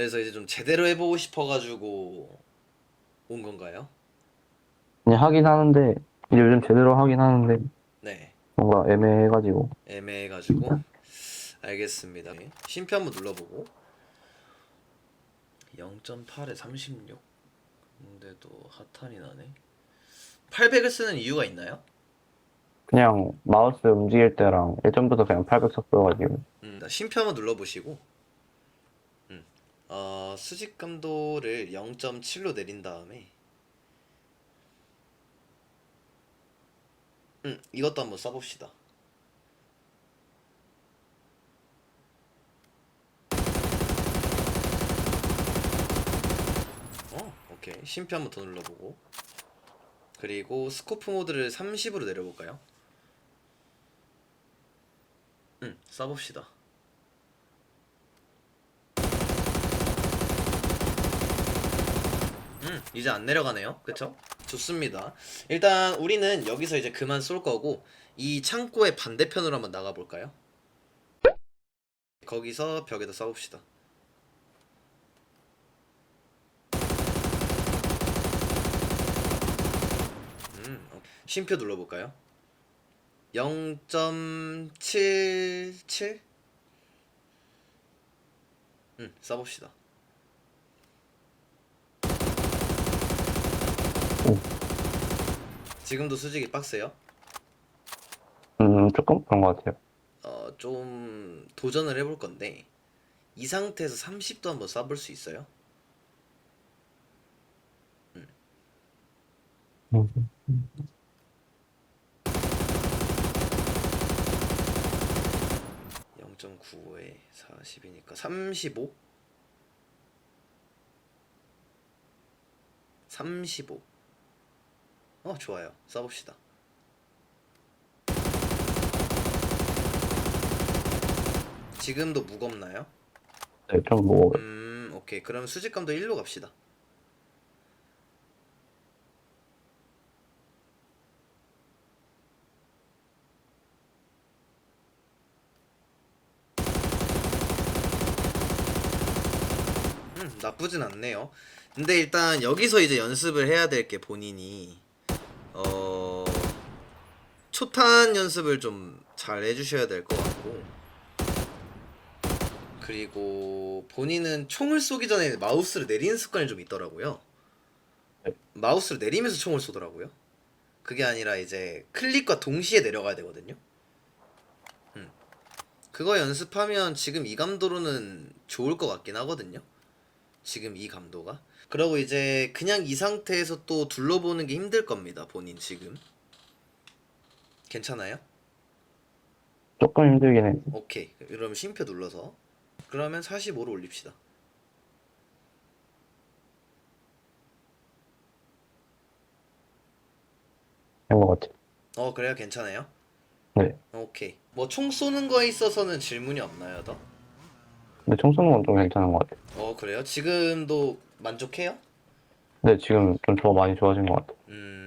그래서 이제 좀 제대로 해보고 싶어가지고 온 건가요? 그냥 하긴 하는데 이제 요즘 제대로 하긴 하는데 네. 뭔가 애매해가지고 애매해가지고 알겠습니다. 네. 심표 한번 눌러보고 0.8에 36 근데도 핫한이 나네 800을 쓰는 이유가 있나요? 그냥 마우스 움직일 때랑 예전부터 그냥 800 썼어가지고 음, 심표 한번 눌러보시고 음, 어, 수직 감도를 0.7로 내린 다음에 음, 이것도 한번 써봅시다. 어, 오케이. 심표 한번 더 눌러보고 그리고 스코프 모드를 30으로 내려볼까요? 응, 써봅시다. 음, 이제 안 내려가네요. 그쵸? 좋습니다. 일단 우리는 여기서 이제 그만 쏠 거고 이 창고의 반대편으로 한번 나가 볼까요? 거기서 벽에다 쏴봅시다. 음. 쉼표 눌러볼까요? 0.77? 음, 써봅시다. 지금도 수직이 빡세요? 음 조금 그런 것 같아요. 어, 좀 도전을 해볼 건데 이 상태에서 30도 한번 쏴볼 수 있어요? 음. 0.95에 40이니까 35? 35. 어, 좋아요. 쏴봅시다. 지금도 무겁나요? 네, 좀 뭐, 음, 오케이. 그럼 수직감도 1로 갑시다. 음, 나쁘진 않네요. 근데 일단 여기서 이제 연습을 해야 될 게 본인이 어 초탄 연습을 좀 잘 해주셔야 될 것 같고 그리고 본인은 총을 쏘기 전에 마우스를 내리는 습관이 좀 있더라고요. 네. 마우스를 내리면서 총을 쏘더라고요. 그게 아니라 이제 클릭과 동시에 내려가야 되거든요. 음. 그거 연습하면 지금 이 감도로는 좋을 것 같긴 하거든요. 지금 이 감도가. 그러고 이제 그냥 이 상태에서 또 둘러보는 게 힘들 겁니다. 본인 지금. 괜찮아요? 조금 힘들긴 해. 오케이. 그럼 쉼표 눌러서 그러면 45로 올립시다. 된것 같아요. 어, 그래요? 괜찮아요? 네. 오케이. 뭐 총 쏘는 거에 있어서는 질문이 없나요, 더? 근데 총 쏘는 건 좀 괜찮은 것 같아요. 어, 그래요? 지금도 만족해요? 근데 지금 좀 더 많이 좋아진 것 같아요. 음,